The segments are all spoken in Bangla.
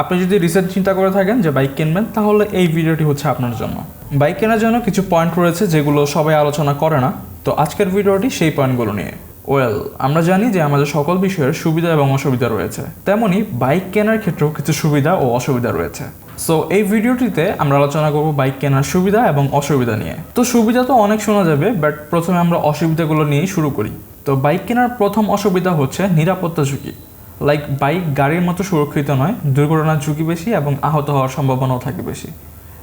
আপনি যদি রিসেন্ট চিন্তা করে থাকেন যে বাইক কিনবেন, তাহলে এই ভিডিওটি হচ্ছে আপনার জন্য। বাইক কেনার জন্য কিছু পয়েন্ট রয়েছে যেগুলো সবাই আলোচনা করে না। তো আজকের ভিডিওটি সেই পয়েন্টগুলো নিয়ে। ওয়েল আমরা জানি যে আমাদের সকল বিষয়ের সুবিধা এবং অসুবিধা রয়েছে। তেমনি বাইক কেনার ক্ষেত্রেও কিছু সুবিধা ও অসুবিধা রয়েছে। সো এই ভিডিওটিতে আমরা আলোচনা করব বাইক কেনার সুবিধা এবং অসুবিধা নিয়ে। তো সুবিধা তো অনেক শোনা যাবে বাট প্রথমে আমরা অসুবিধাগুলো নিয়েই শুরু করি। তো বাইক কেনার প্রথম অসুবিধা হচ্ছে নিরাপত্তা ঝুঁকি। লাইক বাইক গাড়ির মতো সুরক্ষিত নয়, দুর্ঘটনার ঝুঁকি বেশি এবং আহত হওয়ার সম্ভাবনাও থাকে বেশি।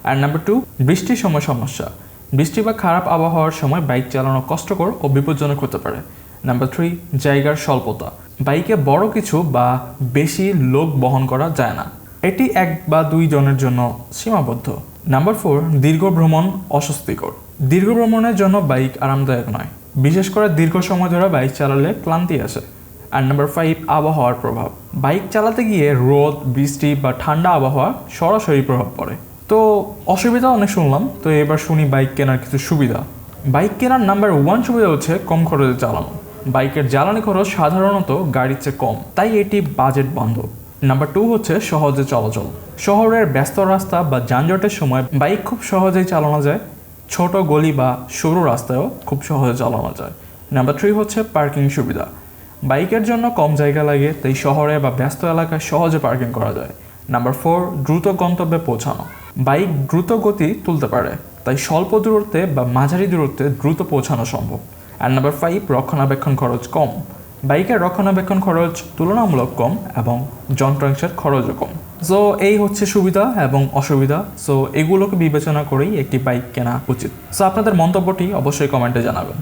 আর নাম্বার টু বৃষ্টির সময় সমস্যা। বৃষ্টি বা খারাপ আবহাওয়ার সময় বাইক চালানো কষ্টকর ও বিপজ্জনক হতে পারে। নাম্বার থ্রি জায়গার স্বল্পতা। বাইকে বড় কিছু বা বেশি লোক বহন করা যায় না। এটি এক বা দুই জনের জন্য সীমাবদ্ধ। নাম্বার ফোর দীর্ঘ ভ্রমণ অস্বস্তিকর। দীর্ঘ ভ্রমণের জন্য বাইক আরামদায়ক নয়। বিশেষ করে দীর্ঘ সময় ধরে বাইক চালালে ক্লান্তি আসে। আর নাম্বার ফাইভ আবহাওয়ার প্রভাব। বাইক চালাতে গিয়ে রোদ, বৃষ্টি বা ঠান্ডা আবহাওয়া সরাসরি প্রভাব পড়ে। তো অসুবিধা অনেক শুনলাম, তো এবার শুনি বাইক কেনার কিছু সুবিধা। বাইক কেনার নাম্বার ওয়ান সুবিধা হচ্ছে কম খরচে চালানো। বাইকের জ্বালানি খরচ সাধারণত গাড়ির চেয়ে কম, তাই এটি বাজেট বান্ধব। নাম্বার টু হচ্ছে সহজে চলাচল। শহরের ব্যস্ত রাস্তা বা যানজটের সময় বাইক খুব সহজেই চালানো যায়। ছোট গলি বা সরু রাস্তায়ও খুব সহজে চালানো যায়। নাম্বার থ্রি হচ্ছে পার্কিং সুবিধা। বাইকের জন্য কম জায়গা লাগে, তাই শহরে বা ব্যস্ত এলাকায় সহজে পার্কিং করা যায়। নাম্বার ফোর দ্রুত গন্তব্যে পৌঁছানো। বাইক দ্রুত গতি তুলতে পারে, তাই স্বল্প দূরত্বে বা মাঝারি দূরত্বে দ্রুত পৌঁছানো সম্ভব। আর নাম্বার ফাইভ রক্ষণাবেক্ষণ খরচ কম। বাইকের রক্ষণাবেক্ষণ খরচ তুলনামূলক কম এবং যন্ত্রাংশের খরচও কম। সো এই হচ্ছে সুবিধা এবং অসুবিধা। সো এগুলোকে বিবেচনা করেই একটি বাইক কেনা উচিত। সো আপনাদের মন্তব্যটি অবশ্যই কমেন্টে জানাবেন।